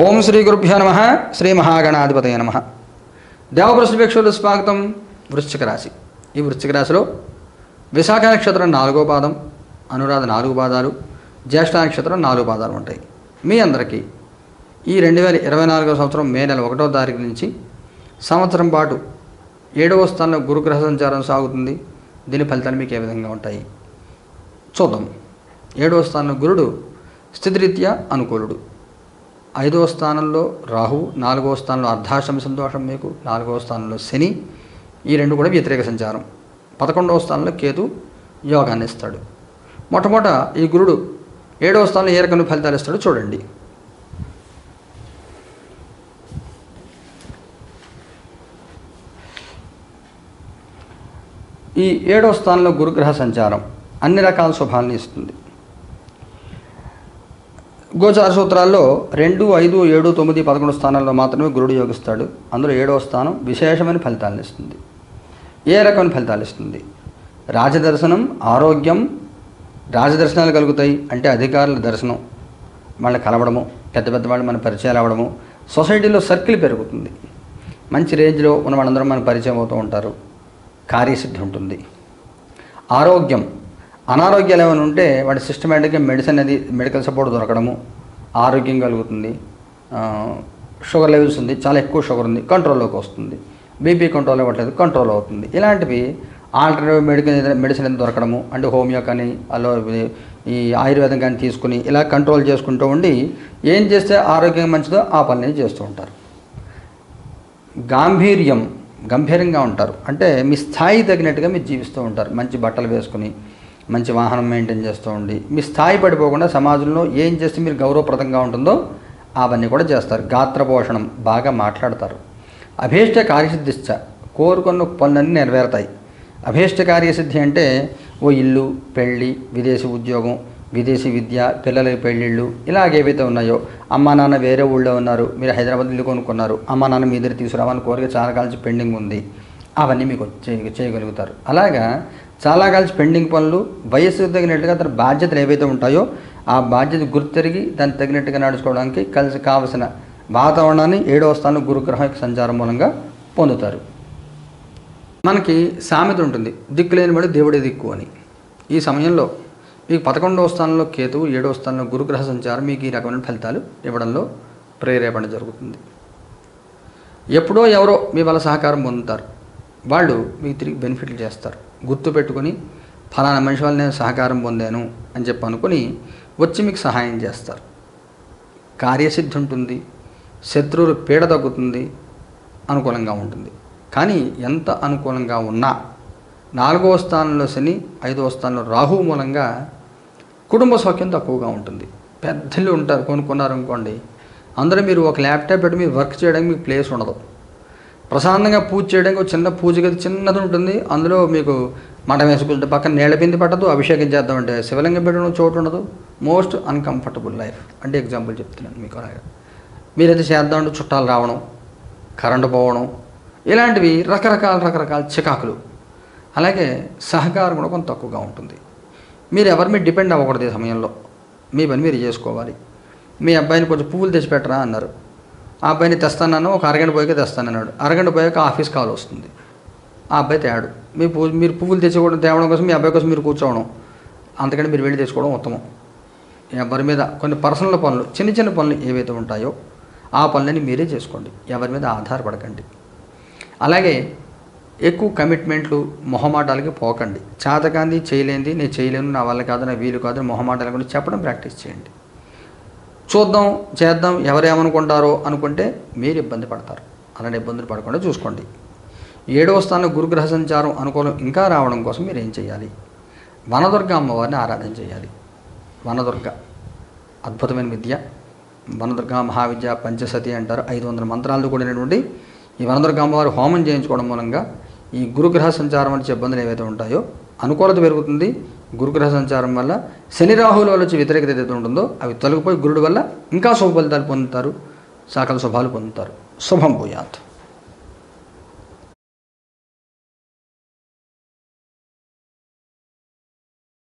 ఓం శ్రీ గురుభ్యో నమ శ్రీ మహాగణాధిపతయ నమ. దేవప్రశ్నపేక్షలు స్వాగతం వృశ్చిక రాశి. ఈ వృశ్చిక రాశిలో విశాఖ నక్షత్రం నాలుగో పాదం అనురాధ నాలుగు పాదాలు జ్యేష్ఠ నక్షత్రం నాలుగు పాదాలు ఉంటాయి. మీ అందరికీ ఈ రెండు వేల ఇరవై నాలుగో సంవత్సరం మే నెల ఒకటో తారీఖు నుంచి సంవత్సరం పాటు ఏడవ స్థానంలో గురుగ్రహ సంచారం సాగుతుంది. దీని ఫలితాలు మీకు ఏ విధంగా ఉంటాయి? చూద్దాం. ఏడవ స్థానంలో గురుడు స్థితిరీత్యా అనుకూలుడు. ఐదవ స్థానంలో రాహు నాలుగవ స్థానంలో అర్ధాశ్రమ సంతోషం మీకు నాలుగవ స్థానంలో శని ఈ రెండు కూడా వ్యతిరేక సంచారం. పదకొండవ స్థానంలో కేతు యోగాన్ని ఇస్తాడు. మొట్టమొదట ఈ గురుడు ఏడవ స్థానంలో ఏ రకమైన ఫలితాలు ఇస్తాడో చూడండి. ఈ ఏడవ స్థానంలో గురుగ్రహ సంచారం అన్ని రకాల శుభాలని ఇస్తుంది. గోచార సూత్రాల్లో రెండు ఐదు ఏడు తొమ్మిది పదకొండు స్థానాల్లో మాత్రమే గురుడు యోగిస్తాడు. అందులో ఏడవ స్థానం విశేషమైన ఫలితాలను ఇస్తుంది. ఏ రకమైన ఫలితాలు ఇస్తుంది? రాజదర్శనం ఆరోగ్యం రాజదర్శనాలు కలుగుతాయి అంటే అధికారుల దర్శనం వాళ్ళని కలవడము పెద్ద పెద్ద వాళ్ళు మన పరిచయాలు అవ్వడము సొసైటీలో సర్కిల్ పెరుగుతుంది. మంచి రేంజ్లో ఉన్న వాళ్ళందరూ మన పరిచయం అవుతూ ఉంటారు. కార్యసిద్ధి ఉంటుంది. ఆరోగ్యం అనారోగ్యాలు ఏమైనా ఉంటే వాటి సిస్టమేటిక్గా మెడిసిన్ అనేది మెడికల్ సపోర్ట్ దొరకడము ఆరోగ్యం కలుగుతుంది. షుగర్ లెవెల్స్ ఉంది చాలా ఎక్కువ షుగర్ ఉంది కంట్రోల్లోకి వస్తుంది. బీపీ కంట్రోల్ అవ్వట్లేదు కంట్రోల్ అవుతుంది. ఇలాంటివి ఆల్టర్నేటివ్ మెడికల్ మెడిసిన్ అనేది దొరకడము అంటే హోమియో కానీ అలో ఈ ఆయుర్వేదం కానీ తీసుకుని ఇలా కంట్రోల్ చేసుకుంటూ ఉండి ఏం చేస్తే ఆరోగ్యం మంచిదో ఆ పని చేస్తూ ఉంటారు. గాంభీర్యం గంభీరంగా ఉంటారు. అంటే మీ స్థాయి తగినట్టుగా మీరు జీవిస్తూ ఉంటారు. మంచి బట్టలు వేసుకుని మంచి వాహనం మెయింటైన్ చేస్తూ ఉండి మీ స్థాయి పడిపోకుండా సమాజంలో ఏం చేస్తే మీరు గౌరవప్రదంగా ఉంటుందో అవన్నీ కూడా చేస్తారు. గాత్రపోషణం బాగా మాట్లాడతారు. అభీష్ట కార్యసిద్ధిశ్చ కోరుకున్న పనులన్నీ నెరవేరుతాయి. అభీష్ట కార్యసిద్ధి అంటే ఓ ఇల్లు పెళ్ళి విదేశీ ఉద్యోగం విదేశీ విద్య పిల్లల పెళ్ళిళ్ళు ఇలాగ ఏవైతే ఉన్నాయో అమ్మా నాన్న వేరే ఊళ్ళో ఉన్నారు మీరు హైదరాబాద్ ఇల్లు కొనుక్కున్నారు అమ్మా నాన్న మీ దగ్గర తీసుకురావాలని కోరిక చాలా కాల్చి పెండింగ్ ఉంది. అవన్నీ మీకు చేయ చేయగలుగుతారు. అలాగా చాలా కలిసి పెండింగ్ పనులు వయస్సుకు తగినట్టుగా తన బాధ్యతలు ఏవైతే ఉంటాయో ఆ బాధ్యత గుర్తిరిగి దాన్ని తగినట్టుగా నడుచుకోవడానికి కలిసి కావలసిన వాతావరణాన్ని ఏడవ స్థానం గురుగ్రహం సంచారం మూలంగా పొందుతారు. మనకి సామెత ఉంటుంది దిక్కు లేని వాడు దేవుడే దిక్కు అని. ఈ సమయంలో మీకు పదకొండవ స్థానంలో కేతువు ఏడవ స్థానంలో గురుగ్రహ సంచారం మీకు ఈ రకమైన ఫలితాలు ఇవ్వడంలో ప్రేరేపణ జరుగుతుంది. ఎప్పుడో ఎవరో మీ వల్ల సహకారం పొందుతారు. వాళ్ళు మీకు తిరిగి బెనిఫిట్లు చేస్తారు. గుర్తు పెట్టుకొని ఫలానా మనిషి వల్ల నేను సహకారం పొందాను అని చెప్పి అనుకుని వచ్చి మీకు సహాయం చేస్తారు. కార్యసిద్ధి ఉంటుంది శత్రువులు పీడ తగ్గుతుంది అనుకూలంగా ఉంటుంది. కానీ ఎంత అనుకూలంగా ఉన్నా నాలుగవ స్థానంలో శని ఐదవ స్థానంలో రాహు మూలంగా కుటుంబ సౌఖ్యం తక్కువగా ఉంటుంది. పెద్దలు ఉంటారు కొనుక్కున్నారు అనుకోండి అందరూ మీరు ఒక ల్యాప్టాప్ పెట్టి మీరు వర్క్ చేయడానికి మీకు ప్లేస్ ఉండదు. ప్రశాంతంగా పూజ చేయడానికి ఒక చిన్న పూజ గది చిన్నది ఉంటుంది. అందులో మీకు మఠం వేసుకుంటే పక్కన నీళ్ళ పిండి పట్టదు అభిషేకం చేద్దామంటే శివలింగం పెట్టడం చోటు ఉండదు. మోస్ట్ అన్కంఫర్టబుల్ లైఫ్ అంటే ఎగ్జాంపుల్ చెప్తున్నాను మీకు అలాగా. మీరైతే చేద్దామంటే చుట్టాలు రావడం కరెంటు పోవడం ఇలాంటివి రకరకాల రకరకాల చికాకులు. అలాగే సహకారం కూడా కొంత తక్కువగా ఉంటుంది. మీరు ఎవరి మీద డిపెండ్ అవ్వకూడదు ఈ సమయంలో. మీ పని మీరు చేసుకోవాలి. మీ అబ్బాయిని కొంచెం పువ్వులు తెచ్చిపెట్టరా అన్నారు. ఆ అబ్బాయిని తెస్తానన్నా ఒక అరగంట పోయాక తెస్తానన్నాడు. అరగంట పోయాక ఆఫీస్ కాల్ వస్తుంది. ఆ అబ్బాయి తేడు. మీ పూ మీరు పువ్వులు తెచ్చుకోవడం తేవడం కోసం మీ అబ్బాయి కోసం మీరు కూర్చోవడం. అంతకంటే మీరు వెళ్ళి తెచ్చుకోవడం ఉత్తమం. ఎవరి మీద కొన్ని పర్సనల్ పనులు చిన్న చిన్న పనులు ఏవైతే ఉంటాయో ఆ పనులని మీరే చేసుకోండి. ఎవరి మీద ఆధారపడకండి. అలాగే ఎక్కువ కమిట్మెంట్లు మొహమాటాలకి పోకండి. చేతకాంది చేయలేంది నేను చేయలేను నా వల్ల కాదు నా వీలు కాదు మొహమాటాల గురించి చెప్పడం ప్రాక్టీస్ చేయండి. చూద్దాం చేద్దాం ఎవరేమనుకుంటారో అనుకుంటే మీరు ఇబ్బంది పడతారు. అలాంటి ఇబ్బందులు పడకుండా చూసుకోండి. ఏడవ స్థానం గురుగ్రహ సంచారం అనుకూలం ఇంకా రావడం కోసం మీరు ఏం చేయాలి? వనదుర్గ అమ్మవారిని ఆరాధన చేయాలి. వనదుర్గ. అద్భుతమైన విద్య. వనదుర్గ మహావిద్య పంచసతి అంటారు. ఐదు వందల మంత్రాలతో కూడినటువంటి ఈ వనదుర్గ అమ్మవారి హోమం చేయించుకోవడం మూలంగా ఈ గురుగ్రహ సంచారం వచ్చే ఇబ్బందులు ఏవైతే ఉంటాయో అనుకూలత పెరుగుతుంది. గురుగ్రహ సంచారం వల్ల శని రాహుల వల్ల వచ్చే వ్యతిరేకత ఏదైతే ఉంటుందో అవి తొలగిపోయి గురుడు వల్ల ఇంకా శుభ ఫలితాలు పొందుతారు సకల శుభాలు పొందుతారు. శుభం భూయాత్.